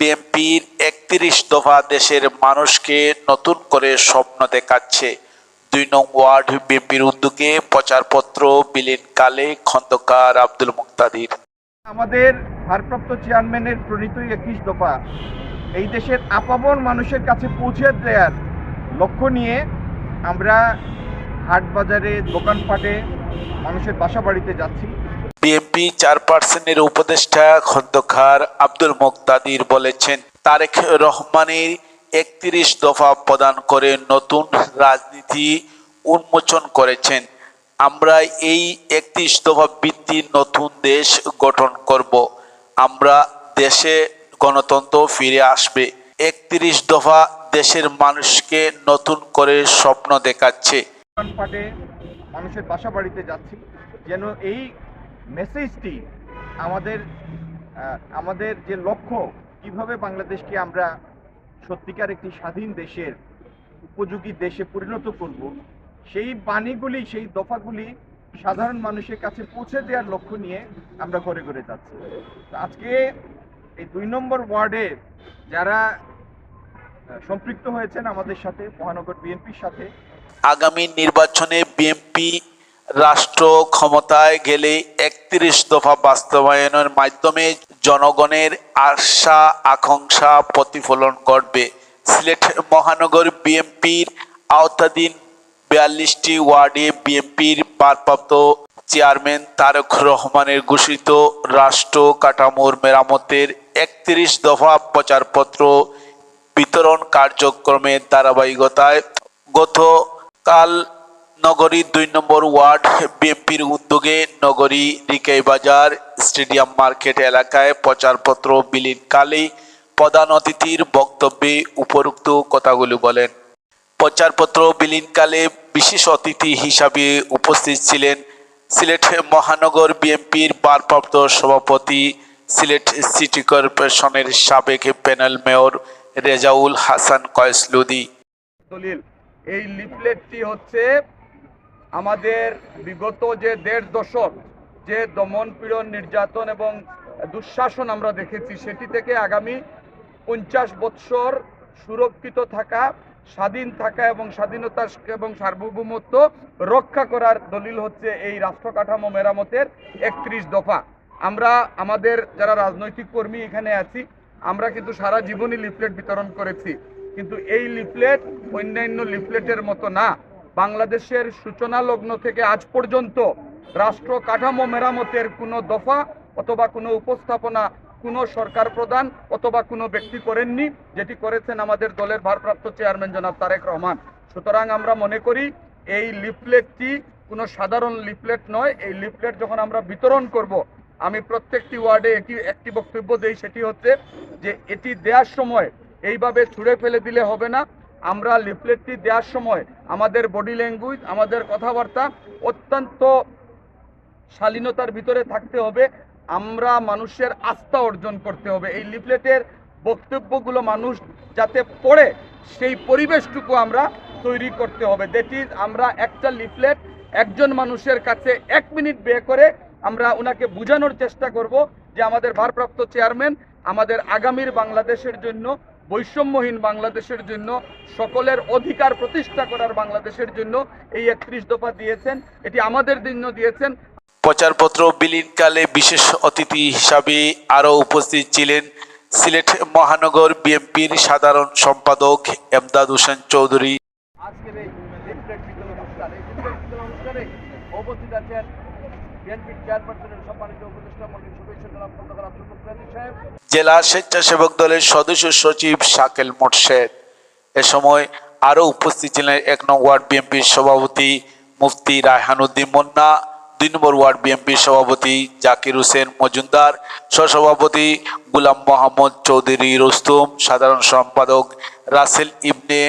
বিএনপির একত্রিশ দফা দেশের মানুষকে নতুন করে স্বপ্ন দেখাচ্ছে। দুই নং ওয়ার্ড বিএনপির উদ্যোগে প্রচারপত্র বিলীনকালে খন্দকার আব্দুল মুক্তাদির। আমাদের ভারপ্রাপ্ত চেয়ারম্যানের প্রণীত একত্রিশ দফা। এই দেশের আপাবন মানুষের কাছে পৌঁছে দেওয়ার লক্ষ্য নিয়ে আমরা হাট বাজারে দোকানপাটে মানুষের বাসা বাড়িতে যাচ্ছি। বিএনপি চেয়ারপারসনের উপদেষ্টা খন্দকার আব্দুল মুক্তাদির বলেছেন, তারেক রহমানের একত্রিশ দফা প্রদান করে নতুন রাজনীতি উন্মোচন করেছেন। আমরা এই একত্রিশ দফা ভিত্তির নতুন দেশ গঠন করব। আমরা দেশে গণতন্ত্র ফিরে আসবে। একত্রিশ দফা দেশের মানুষকে নতুন করে স্বপ্ন দেখাচ্ছে। মানুষের বাসা বাড়িতে যাচ্ছি। যেন এই মেসেজটি আমাদের আমাদের যে লক্ষ্য, কীভাবে বাংলাদেশকে আমরা সত্যিকার একটি স্বাধীন দেশের উপযোগী দেশে পরিণত করব, সেই বাণীগুলি, সেই দফাগুলি সাধারণ মানুষের কাছে পৌঁছে দেওয়ার লক্ষ্য নিয়ে আমরা ঘরে ঘরে যাচ্ছি। আজকে এই দুই নম্বর ওয়ার্ডে যারা সম্পৃক্ত হয়েছেন আমাদের সাথে, মহানগর বিএনপির সাথে। আগামী নির্বাচনে বিএনপি রাষ্ট্র ক্ষমতায় গেলে একত্রিশ দফা বাস্তবায়নের মাধ্যমে জনগণের আশা, আকাঙ্ক্ষা প্রতিফলন ঘটবে। সিলেট মহানগর বিএনপির আওতাধীন বিয়াল্লিশটি ওয়ার্ডে বিএনপির ভারপ্রাপ্ত চেয়ারম্যান তারেক রহমানের ঘোষিত রাষ্ট্র কাঠামোর মেরামতের একত্রিশ দফা প্রচারপত্র বিতরণ কার্যক্রমের ধারাবাহিকতায় গতকাল নগরী দুই নম্বর ওয়ার্ড বিএনপির উদ্যোগে নগরী বাজার স্টেডিয়াম মার্কেট এলাকায় প্রচারপত্র বিলীনকালে প্রধান অতিথির বক্তব্যে উপরোক্ত কথাগুলি বলেন। প্রচারপত্র বিলীনকালে বিশেষ অতিথি হিসাবে উপস্থিত ছিলেন সিলেট মহানগর বিএনপির ভারপ্রাপ্ত সভাপতি, সিলেট সিটি কর্পোরেশনের সাবেক প্যানেল মেয়র রেজাউল হাসান কয়েসলুদি। দলিল। এই লিফলেটটি হচ্ছে আমাদের বিগত যে দেড় দশক যে দমন পীড়ন, নির্যাতন এবং দুঃশাসন আমরা দেখেছি, সেটি থেকে আগামী পঞ্চাশ বৎসর সুরক্ষিত থাকা, স্বাধীন থাকা এবং স্বাধীনতা এবং সার্বভৌমত্ব রক্ষা করার দলিল হচ্ছে এই রাষ্ট্র কাঠামো মেরামতের একত্রিশ দফা। আমরা, আমাদের যারা রাজনৈতিক কর্মী এখানে আছি, আমরা কিন্তু সারা জীবনই লিফলেট বিতরণ করেছি। কিন্তু এই লিফলেট অন্যান্য লিফলেটের মতো না। বাংলাদেশের সূচনা লগ্ন থেকে আজ পর্যন্ত রাষ্ট্র কাঠামো মেরামতের কোনো দফা অথবা কোনো উপস্থাপনা কোনো সরকার প্রধান অথবা কোনো ব্যক্তি করেননি, যেটি করেছেন আমাদের দলের ভারপ্রাপ্ত চেয়ারম্যান জনাব তারেক রহমান। সুতরাং আমরা মনে করি এই লিফলেটটি কোনো সাধারণ লিফলেট নয়। এই লিফলেট যখন আমরা বিতরণ করব, আমি প্রত্যেকটি ওয়ার্ডে একটি একটি বক্তব্য দেই, সেটি হচ্ছে যে এটি দেওয়ার সময় এইভাবে ছুঁড়ে ফেলে দিলে হবে না। আমরা লিফলেটটি দেওয়ার সময় আমাদের বডি ল্যাঙ্গুয়েজ, আমাদের কথাবার্তা অত্যন্ত শালীনতার ভিতরে থাকতে হবে। আমরা মানুষের আস্থা অর্জন করতে হবে। এই লিফলেটের বক্তব্যগুলো মানুষ যাতে পড়ে, সেই পরিবেশটুকু আমরা তৈরি করতে হবে। দ্যাট ইজ আমরা একটা লিফলেট একজন মানুষের কাছে এক মিনিট ব্যয় করে আমরা ওনাকে বোঝানোর চেষ্টা করব যে আমাদের ভারপ্রাপ্ত চেয়ারম্যান আমাদের আগামীর বাংলাদেশের জন্য বৈষম্যহীন বাংলাদেশের জন্য সকলের অধিকার প্রতিষ্ঠা করার বাংলাদেশের জন্য এই একত্রিশ দফা দিয়েছেন। এটি আমাদের জন্য দিয়েছেন। প্রচারপত্র বিলীনকালে বিশেষ অতিথি হিসাবে আরও উপস্থিত ছিলেন সিলেট মহানগর বিএনপির সাধারণ সম্পাদক এমদাদ হোসেন চৌধুরী। আজকের এই অনুষ্ঠানে উপস্থিত আছেন জেলা স্বেচ্ছাসেবক দলের সদস্য সচিব শাকেল মোর্শেদ। এ সময় আরও উপস্থিত ছিলেন এক নং ওয়ার্ড বিএনপির সভাপতি মুফতি রায়হানুদ্দিন মুন্না, দুই নম্বর ওয়ার্ড বিএনপির সভাপতি জাকির হোসেন মজুমদার, সহসভাপতি গুলাম মোহাম্মদ চৌধুরী রুস্তুম, সাধারণ সম্পাদক রাসেল ইবনে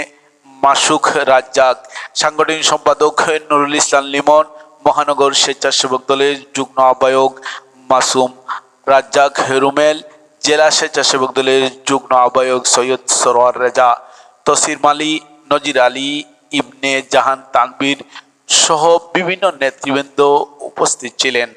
মাসুক রাজ্জাক। সাংগঠনিক সম্পাদক নুরুল ইসলাম লিমন, মহানগর স্বেচ্ছাসেবক দলের যুগ্ম আহ্বায়ক মাসুম রাজ্জাক, রুমেল জেলা স্বেচ্ছাসেবক দলের যুগ্ম আহ্বায়ক সৈয়দ সরোয়ার রেজা, তসির মালি, নজির আলী, ইবনে জাহান তানবীর সহ বিভিন্ন নেতৃবৃন্দ উপস্থিত ছিলেন।